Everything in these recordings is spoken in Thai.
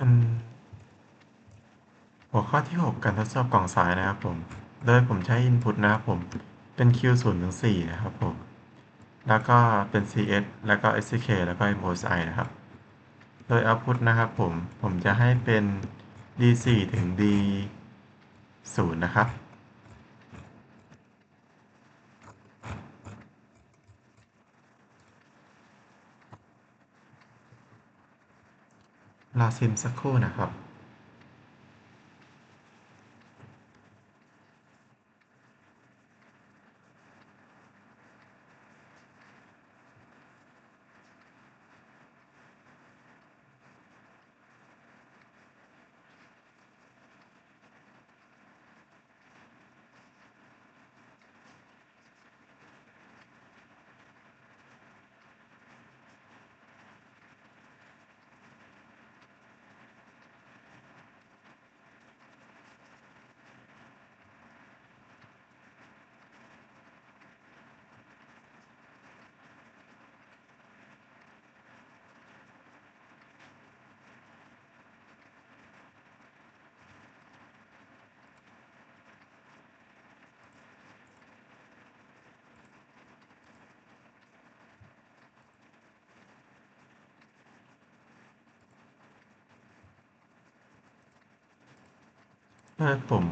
อืมหัวข้อที่ 6 การทดสอบกล่องสายนะครับผม โดยผมใช้ input นะครับผม เป็น Q 0 ถึง4นะครับผม แล้วก็เป็น CS แล้วก็ SCK แล้วก็ MOSI นะครับ โดย output นะครับผม ผมจะให้เป็น D4 ถึง D0 นะครับ ลาซิมสักครู่นะครับ เมื่อผม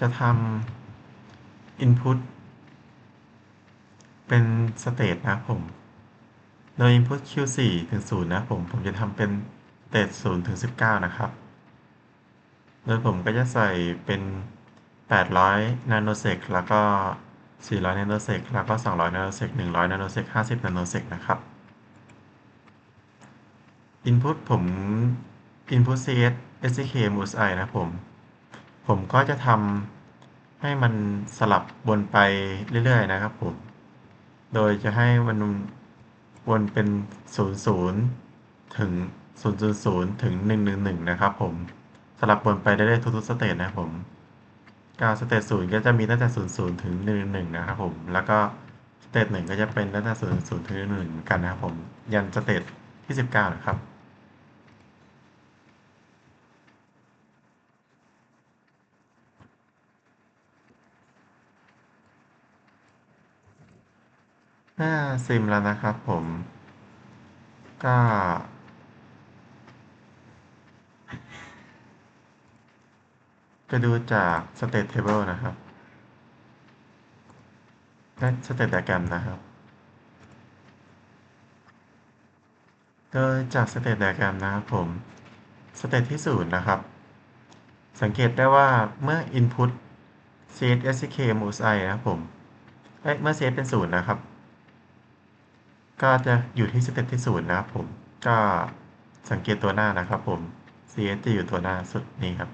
จะทำ input เป็น state นะผม โดย input q4 ถึง0นะผม ผมจะทำเป็น state 0ถึง19 นะครับ โดยผมก็จะใส่เป็น 800 nanosec แล้วก็ 400 nanosec แล้วก็ 200 nanosec 100 nanosec 50 nanosec นะครับ input ผม input cs sck musi นะผม ผมก็จะทำให้มันสลับวนไปเรื่อยๆนะครับผม โดยจะให้มันวนเป็น 00 ถึง 000 ถึง 111 นะครับผม สลับวนไปได้เรื่อยทุกๆสเตจนะครับผมการสเตจ0ก็จะมีตั้งแต่00ถึง111นะครับผม แล้วก็สเตจ1ก็จะเป็นตั้งแต่00ถึง111กันนะครับผม ยันสเตจที่19นะครับ หน้าซิมแล้วนะครับผม ก็ไปดูจาก state table นะครับและ state diagram นะครับ โดยจาก state diagram นะครับผม state ที่0นะครับ สังเกตได้ว่าเมื่อ input cs sck musi นะครับผมเอ้ยเมื่อ cs เป็น0นะครับ ก็จะอยู่ที่สเต็ปที่0นะครับผม ก็สังเกตตัวหน้านะครับผม CS จะอยู่ตัวหน้าสุดนี้ครับ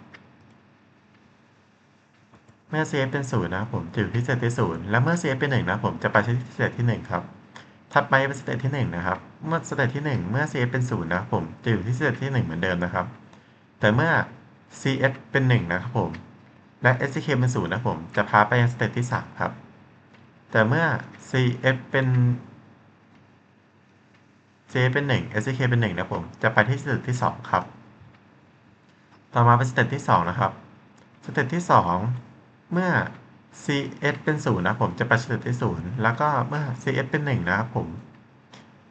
เมื่อ CS เป็น0นะครับผมจะอยู่ที่สเต็ปที่0และเมื่อ CS เป็น1นะครับผมจะไปที่สเต็ปที่1ครับถัดไปเป็นสเต็ปที่1นะครับ เมื่อสเต็ปที่1เมื่อ CS เป็น0นะครับผมจะอยู่ที่สเต็ปที่1เหมือนเดิมนะครับ แต่เมื่อ CS เป็น1นะครับผมและ sk เป็น0นะครับผม จะพาไปสเต็ปที่ 3 ครับ แต่เมื่อ CF เป็น J เป็น1 SCK เป็น1นะผม จะไปที่สเต็ปที่ 2 ครับ ต่อมาเป็นสเต็ปที่ 2 นะครับ สเต็ปที่ 2 เมื่อ CS เป็น 0 นะผม จะไปสเต็ปที่ 0 แล้วก็เมื่อ CS เป็น 1 นะครับผม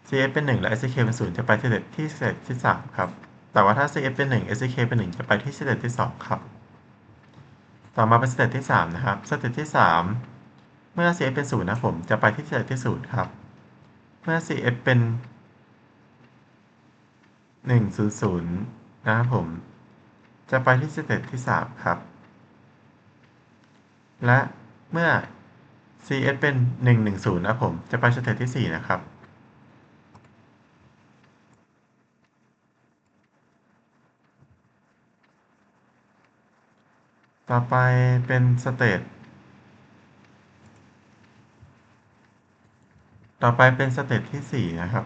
CS เป็น 1 และ SCK เป็น 0 จะไปสเต็ปที่สเต็ปที่ 3 ครับ แต่ว่าถ้า CS เป็น 1 SCK เป็น 1 จะไปที่สเต็ปที่ 2 ครับ ต่อมาเป็นสเต็ปที่ 3 นะครับ สเต็ปที่ 3 เมื่อ CS เป็น 0 นะผม จะไปที่สเต็ปที่ 0 ครับ เมื่อ CS เป็น หนึ่งศูนย์ศูนย์นะครับผม จะไปที่สเต็ปที่สามครับ และเมื่อ cs เป็นหนึ่งหนึ่งศูนย์นะผม จะไปสเต็ปที่สี่นะครับ ต่อไปเป็นสเตตต่อไปเป็นสเตตที่สี่นะครับ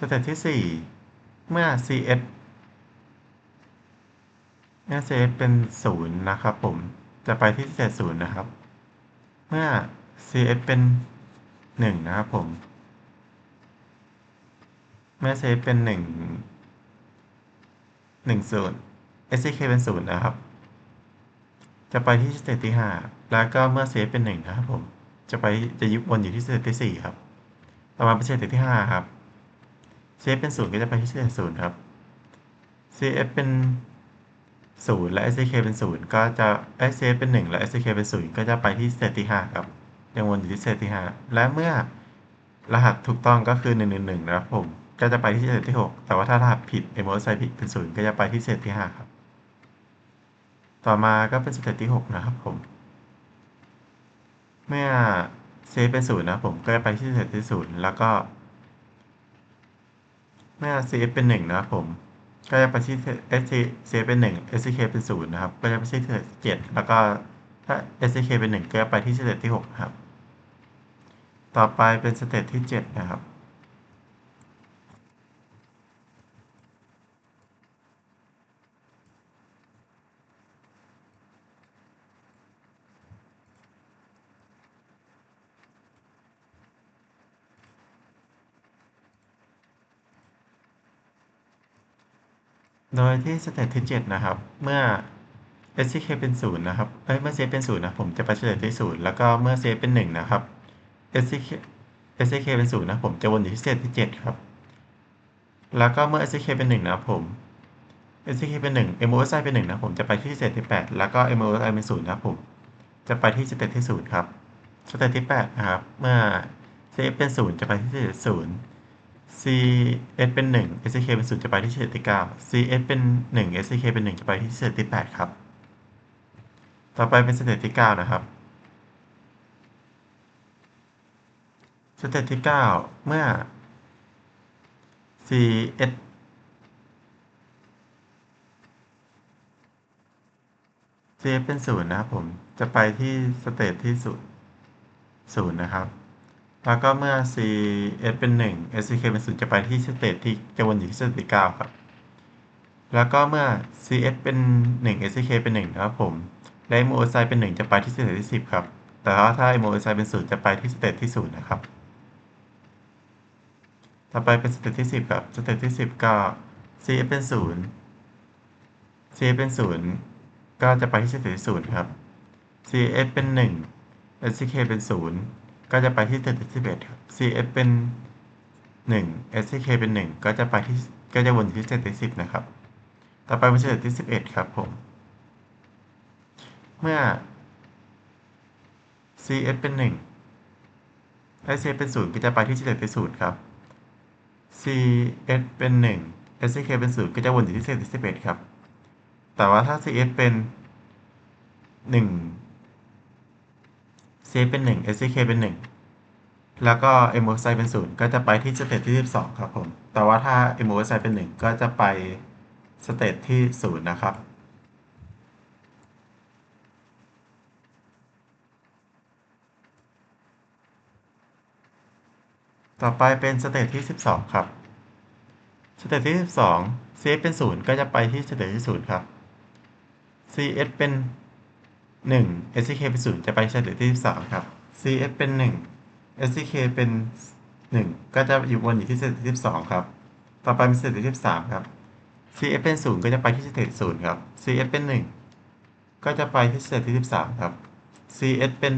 สเต็ปที่ 4 เมื่อ cs เมื่อ cs เป็น 0 นะครับผม จะไปที่สเต็ป0นะครับ เมื่อ cs เป็น 1 นะครับผม เมื่อเซฟเป็นหนึ่งหนึ่งศูนย์ SCK เป็นศูนย์นะครับ จะไปที่สเตตที่ห้าแล้วก็เมื่อเซฟเป็นหนึ่งนะครับผม จะไปจะยุบวนอยู่ที่สเตตที่สี่ครับ ต่อมาเป็นสเตตที่ห้าครับ เซเป็นศูนย์ก็จะไปที่เตตศูนย์ครับ CF เป็นศูนย์และ SK เป็นศูนย์ก็จะ SCF เป็นหนึ่งและ SK เป็นศูนย์ก็จะไปที่เตตที่ห้าครับยังวนอยู่ที่เตตที่ห้าและเมื่อรหัสถูกต้องก็คือหนึ่งหนึ่งหนึ่งนะครับผมก็จะไปที่เตตที่หกแต่ว่าถ้ารหัสผิด m o s i ผิดเป็นศูนย์ก็จะไปที่เตตที่ห้าครับ ต่อมาก็เป็นเตตที่หกนะครับผม เมื่อเซฟเป็นศูนย์นะผมก็จะไปที่เตตที่ศูนย์แล้วก็ เมื่อ CF เป็นหนึ่งนะครับผม ก็จะไปที่ SC CF เป็นหนึ่ง SCK เป็นศูนย์นะครับ ก็จะไปที่สเตตเจ็ดแล้วก็ถ้า SCK เป็นหนึ่งก็จะไปที่สเตจที่หกครับ ต่อไปเป็นสเตจที่เจ็ดนะครับ โดยที่สเตตที่ 7 นะครับ เมื่อ SCK เป็นศูนย์นะครับเอ้ยเมื่อเซฟเป็นศูนย์นะผมจะไปสเตตที่ศูนย์แล้วก็เมื่อเซฟเป็นหนึ่งนะครับ SCK SCK เป็นศูนย์นะผมจะวนอยู่ที่สเตตที่ 7 ครับ แล้วก็เมื่อ SCK เป็นหนึ่งนะครับผม SCK เป็นหนึ่ง MOSI เป็นหนึ่งนะผมจะไปที่สเตตที่ 8 แล้วก็ MOSI เป็นศูนย์นะครับผม จะไปที่สเตตที่ศูนย์ครับสเตตที่ 8 นะครับ เมื่อ CF เป็นศูนย์จะไปที่สเตตศูนย์ CS เป็น1 SCK เป็น0จะไปที่สเตตที่9 CS เป็น1 SCK เป็น1จะไปที่สเตตที่8ครับ ต่อไปเป็นสเตตที่9นะครับสเตตที่9เมื่อ CS CS เป็น0นะครับผม จะไปที่สเตตที่0 0นะครับ แล้วก็เมื่อ CS เป็น 1 SCK เป็น0จะไปที่สเตตที่จะวนอยู่ที่สเตตที่9ครับ แล้วก็เมื่อ CS เป็น 1 SCK เป็น 1 นะครับผม และ MOSI เป็น 1 จะไปที่สเตตที่ 10 ครับ แต่ว่าถ้า MOSI เป็น 0 จะไปที่สเตตที่ 0 นะครับ ต่อไปเป็นสเตตที่ 10 ครับ สเตตที่ 10 ก็ CS เป็น 0 CS เป็น 0 ก็จะไปที่สเตตที่ 0 ครับ CS เป็น 1 SCK เป็น 0 ก็จะไปที่สเตตที่11ครับ CF เป็น1 SCK เป็น1ก็จะไปที่ก็จะวนที่เตตที่10นะครับ ต่อไปเป็นสเตตที่11ครับผม เมื่อ CF เป็น1และ CF เป็น0ก็จะไปที่สเตตที่0ครับ CF เป็น1 SK เป็น0ก็จะวนอยู่ที่สเตตที่11ครับ แต่ว่าถ้า CF เป็น1 C เป็น1 SCK เป็น 1 แล้วก็ MOSI เป็น 0 ก็จะไปที่สเตตที่ 12 ครับผม แต่ว่าถ้า MOSI เป็น 1 ก็จะไปสเตตที่ 0 นะครับต่อไปเป็นสเตตที่ 12 ครับ สเตตที่ 12 CF เป็น 0 ก็จะไปที่สเตตที่ 0 ครับ CS เป็น 1 SCK เป็น0จะไปสเตตที่13ครับ CF เป็น1 SCK เป็น1ก็จะอยู่วนอยู่ที่สเตตที่12ครับ ต่อไปเป็นสเตตที่13ครับ CF เป็น0ก็จะไปที่สเตต0ครับ CF เป็น1ก็จะไปที่สเตตที่13ครับ CS เป็น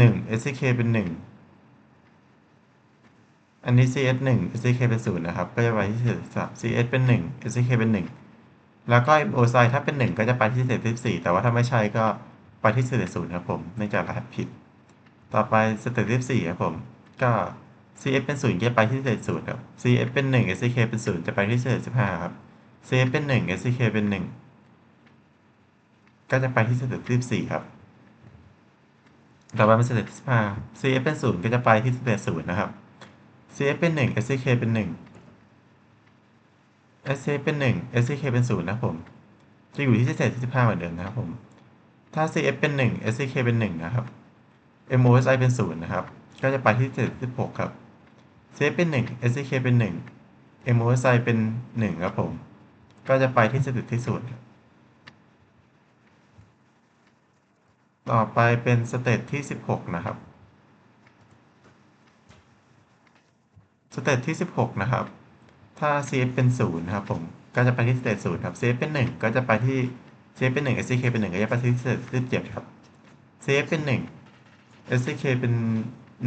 1 SCK เป็น1อันนี้ CS 1 SCK เป็น0นะครับ ก็จะไปที่เตตที่3 CS เป็น1 SCK เป็น1 แล้วก็ MOSI ถ้าเป็น 1 ก็จะไปที่สเตตที่4แต่ว่าถ้าไม่ใช่ก็ไปที่สเตต0ครับผมเนื่องจากรหัสผิด ต่อไปสเตตที่4ครับผมก็ CF เป็น0จะไปที่สเตต0ครับ CF เป็น1 SCK เป็น0จะไปที่สเตต15ครับ CF เป็น1 SCK เป็น 1 ก็จะไปที่สเตตที่14ครับต่อไปเป็นสเตตที่15 CF เป็น0ก็จะไปที่สเตต0นะครับ CF เป็น1 SCK เป็น1 SC เป็น1 SCK เป็น0นะครับผม จะอยู่ที่สเตตที่15เหมือนเดิมนะครับผม ถ้า CF เป็น1 SCK เป็น1นะครับ MOSI เป็น0นะครับ ก็จะไปที่สเตตที่16ครับ CF เป็น1 SCK เป็น1 MOSI เป็น1ครับผม ก็จะไปที่สเตตที่0ครับต่อไปเป็นสเตตที่ 16 นะครับ สเตตที่ 16 นะครับ ถ้า CF เป็น0นะครับผมก็จะไปที่สเตต0ครับ CF เป็น 1 ก็จะไปที่ CF เป็น 1 SCK เป็น 1 ก็จะไปที่สเตตที่17ครับ CF เป็น 1 SCK เป็น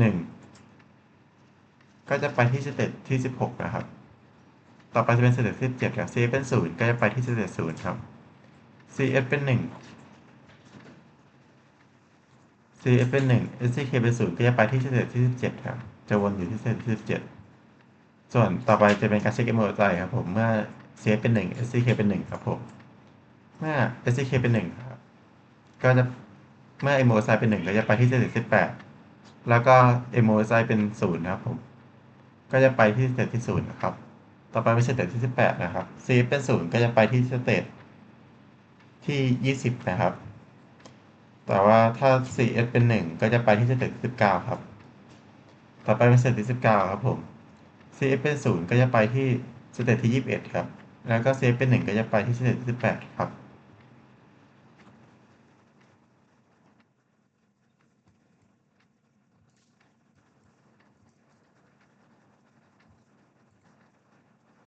1 ก็จะไปที่สเตตที่ 16 นะครับ ต่อไปจะเป็นสเตตที่17ครับ CF เป็น 0 ก็จะไปที่สเตต0ครับ CF เป็น 1 CF เป็น 1 SCK เป็น 0 ก็จะไปที่สเตตที่ 17 ครับ จะวนอยู่ที่สเตตที่ 17 ส่วนต่อไปจะเป็นการเช็ค MOI ครับผมเมื่อ CF เป็น 1 SCK เป็น 1 ครับผม เมื่อ SCK เป็น 1 ครับ ก็จะเมื่อ MOI เป็น 1 ก็จะไปที่สเตตที่18แล้วก็ MOI เป็น 0 นะครับผม ก็จะไปที่สเตตที่ 0 นะครับ ต่อไปเป็นสเตตที่ 18 นะครับ CF เป็น 0 ก็จะไปที่สเตตที่ 20 นะครับ แต่ว่าถ้า CS เป็น 1 ก็จะไปที่สเตตที่19 ครับ ต่อไปเป็นสเตตที่ 19 ครับผม CF เป็น 0 ก็จะไปที่สเตทที่ 21 ครับ แล้วก็ CF เป็น 1 ก็จะไปที่สเตทที่ 18 ครับ